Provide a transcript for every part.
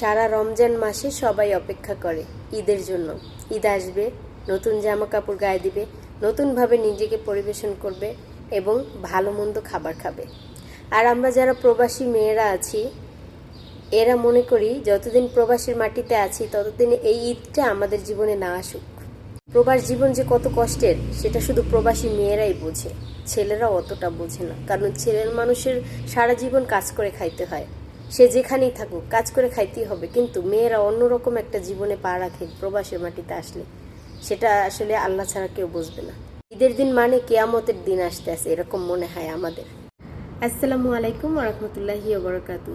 সারা রমজান মাসে সবাই অপেক্ষা করে ঈদের জন্য। ঈদ আসবে, নতুন জামা কাপড় গায়ে দিবে, নতুনভাবে নিজেকে পরিবেশন করবে এবং ভালো মন্দ খাবার খাবে। আর আমরা যারা প্রবাসী মেয়েরা আছি, এরা মনে করি যতদিন প্রবাসীর মাটিতে আছি, ততদিন এই ঈদটা আমাদের জীবনে না আসুক। প্রবাস জীবন যে কত কষ্টের, সেটা শুধু প্রবাসী মেয়েরাই বোঝে। ছেলেরা অতটা বোঝে না। কারণ ছেলের মানুষের সারা জীবন কাজ করে খাইতে হয়। সে যেখানেই থাকুক, কাজ করে খাইতেই হবে। কিন্তু মেয়েরা অন্যরকম একটা জীবনে পা রাখে প্রবাসের মাটিতে আসলে। সেটা আসলে আল্লাহ ছাড়া কেউ বুঝবে না। ঈদের দিন মানে কেয়ামতের দিন আসতে আসে এরকম মনে হয় আমাদের। আসসালামু আলাইকুম রহমতুল্লাহি ওবরাকাতু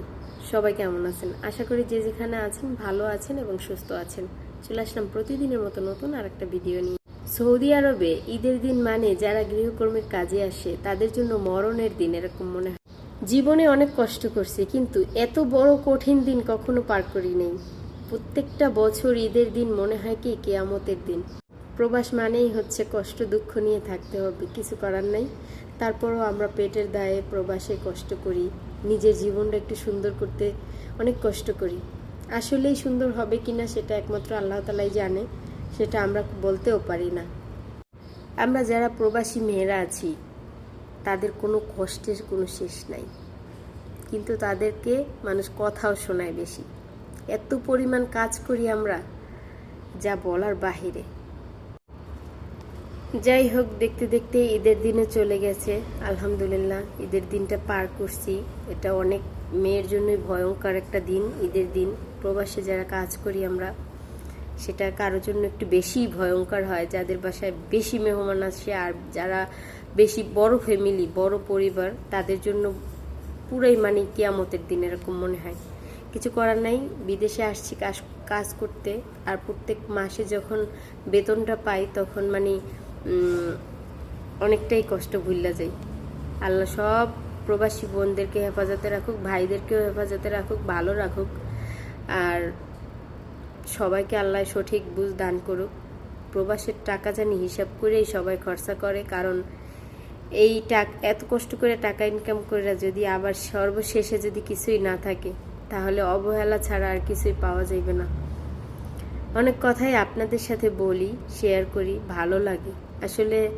সবাই কেমন আছেন? আশা করি যে যেখানে আছেন, ভালো আছেন এবং সুস্থ আছেন। চলে আসলাম প্রতিদিনের মতো নতুন আর একটা ভিডিও নিয়ে। সৌদি আরবে ঈদের দিন মানে যারা গৃহকর্মীর কাজে আসে, তাদের জন্য মরণের দিন, এরকম মনে হয়। জীবনে অনেক কষ্ট করছি, কিন্তু এত বড় কঠিন দিন কখনো পার করি নেই। প্রত্যেকটা বছর ঈদের দিন মনে হয় কি কেয়ামতের দিন। প্রবাস মানেই হচ্ছে কষ্ট, দুঃখ নিয়ে থাকতে হবে, কিছু করার নাই। তারপরও আমরা পেটের দায়ে প্রবাসে কষ্ট করি, নিজের জীবনটা একটু সুন্দর করতে অনেক কষ্ট করি। আসলেই সুন্দর হবে কিনা সেটা একমাত্র আল্লাহ তালাই জানে, সেটা আমরা বলতেও পারি না। আমরা যারা প্রবাসী মেয়েরা আছি, তাদের কোনো কষ্টের কোনো শেষ নাই। কিন্তু তাদেরকে মানুষ কথাও শোনায় বেশি। এত পরিমাণ কাজ করি আমরা, যা বলার বাহিরে। যাই হোক, দেখতে দেখতে ঈদের দিনে চলে গেছে। আলহামদুলিল্লাহ, ঈদের দিনটা পার করছি। এটা অনেক মেয়ের জন্যই ভয়ঙ্কর একটা দিন, ঈদের দিন। প্রবাসে যারা কাজ করি আমরা, সেটা কারোর জন্য একটু বেশি ভয়ঙ্কর হয়। যাদের বাসায় বেশি মেহমান আসে আর যারা বেশি বড় ফ্যামিলি বড় পরিবার, তাদের জন্য পুরাই মানে কিয়ামতের দিন, এরকম মনে হয়। কিছু করার নাই, বিদেশে আসছি কাজ কাজ করতে। আর প্রত্যেক মাসে যখন বেতনটা পাই, তখন মানে অনেকটাই কষ্ট ভুললা যাই। আল্লাহ সব প্রবাসী বোনদেরকে হেফাজতে রাখুক, ভাইদেরকেও হেফাজতে রাখুক, ভালো রাখুক। আর সবাইকে আল্লাহ সঠিক বুঝ দান করুক। প্রবাসের টাকা জানি হিসাব করেই সবাই খরচা করে, কারণ এই টাক এত কষ্ট করে টাকা ইনকাম করে যদি আবার সর্বশেষে যদি কিছুই না থাকে, তাহলে অবহেলা ছাড়া আর কিছুই পাওয়া যাবে না। অনেক কথাই আপনাদের সাথে বলি শেয়ার করি, ভালো লাগে। আসলে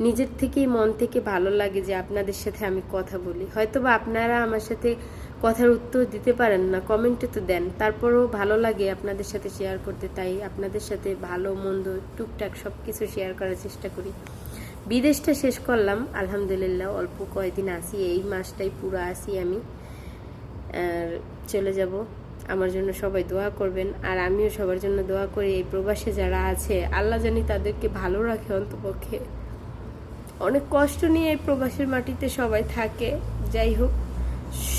নিজের থেকেই মন থেকে ভালো লাগে যে আপনাদের সাথে আমি কথা বলি। হয়তোবা আপনারা আমার সাথে কথার উত্তর দিতে পারেন না কমেন্টে তো দেন। তারপরেও ভালো লাগে আপনাদের সাথে শেয়ার করতে, তাই আপনাদের সাথে ভালো, মন্দ, টুকটাক সব কিছু শেয়ার করার চেষ্টা করি। বিদেশটা শেষ করলাম, আলহামদুলিল্লাহ, অল্প কয়েকদিন আসি এই মাসটাই পুরো আসি আমি। আর চলে যাব। আমার জন্য সবাই দোয়া করবেন, আর আমিও সবার জন্য দোয়া করি, এই প্রবাসে যারা আছে, আল্লাহ জানি তাদেরকে ভালো রাখে অন্তপক্ষে। অনেক কষ্ট নিয়ে এই প্রবাসের মাটিতে সবাই থাকে, যাই হোক,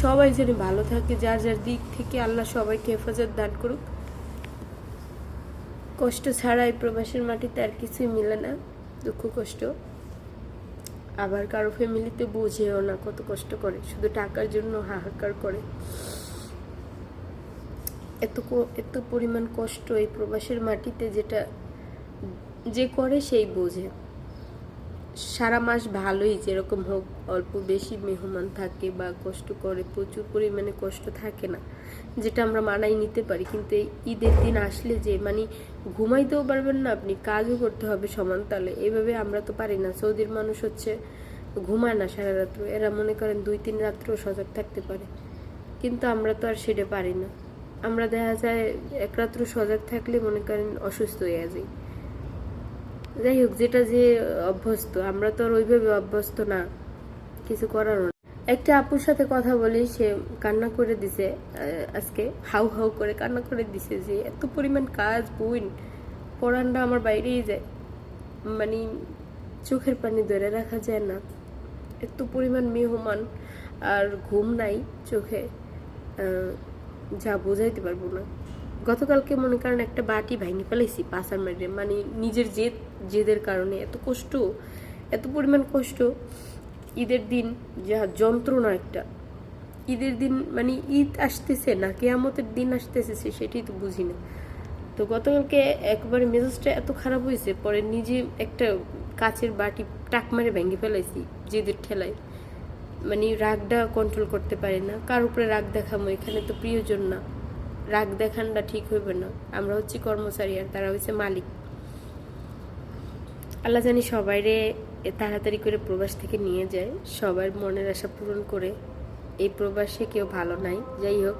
সবাই যেন ভালো থাকে, যার যার দিক থেকে আল্লাহ সবাইকে হেফাজত দান করুক। কষ্ট ছাড়া এই প্রবাসের মাটিতে আর কিছুই মিলে না, দুঃখ কষ্ট। আবার কারও ফ্যামিলিতে বোঝেও না কত কষ্ট করে, শুধু টাকার জন্য হাহাকার করে। এত এত পরিমাণ কষ্ট এই প্রবাসের মাটিতে যেটা যে করে সেই বোঝে। সারা মাস ভালোই যেরকম হোক, অল্প বেশি মেহমান থাকে বা কষ্ট করে, প্রচুর পরিমাণে কষ্ট থাকে না, যেটা আমরা মানাই নিতে পারি। কিন্তু এই ঈদের দিন আসলে যে মানে ঘুমাইতেও পারবেন না, আপনি কাজও করতে হবে সমান তালে এইভাবে আমরা তো পারি না। সৌদির মানুষ হচ্ছে ঘুমায় না সারা রাত্র, এরা মনে করেন দুই তিন রাত্র সজাগ থাকতে পারে। কিন্তু আমরা তো আর সেটা পারি না। আমরা দেখা যায় এক রাত্র সজাগ থাকলে মনে করেন অসুস্থ হয়ে যাই। যাই হোক, যেটা যে অভ্যস্ত, আমরা তো আর ওইভাবে অভ্যস্ত না, কিছু করার না। একটা আপুর সাথে কথা বলি, সে কান্না করে দিছে আজকে হাউ হাউ করে কান্না করে দিছে যে, এত পরিমাণ কাজ বইন পড়ানটা আমার বাইরেই যায়। মানে চোখের পানি ধরে রাখা যায় না। এত পরিমাণ মেহমান, আর ঘুম নাই চোখে যা বোঝাইতে পারব না। গতকালকে মনে করেন একটা বাটি ভাঙি ফেলাইছি পাশার মারে মানে নিজের জেদ, জেদের কারণে এত কষ্ট, এত পরিমাণ কষ্ট। ঈদের দিন যা যন্ত্রণা একটা। ঈদের দিন মানে ঈদ আসতেছে না, কেয়ামতের দিন আসতেছে সে, সেটাই তো বুঝি না। তো গতকালকে একবারে মেজাজটা এত খারাপ হয়েছে, পরে নিজে একটা কাচের বাটি টাক মারে ভেঙে ফেলাইছি জেদের ঠেলায়। মানে রাগটা কন্ট্রোল করতে পারে না, কার উপরে রাগ দেখামো এখানে তো প্রিয়জন না। রাগ দেখানটা ঠিক হইবে না। আমরা হচ্ছি কর্মচারী আর তারা হচ্ছে মালিক। আল্লাহ জানি সবাইরে তাড়াতাড়ি করে প্রবাস থেকে নিয়ে যায়। সবার মনের আশা পূরণ করে এই প্রবাসে কেউ ভালো নাই। যাই হোক।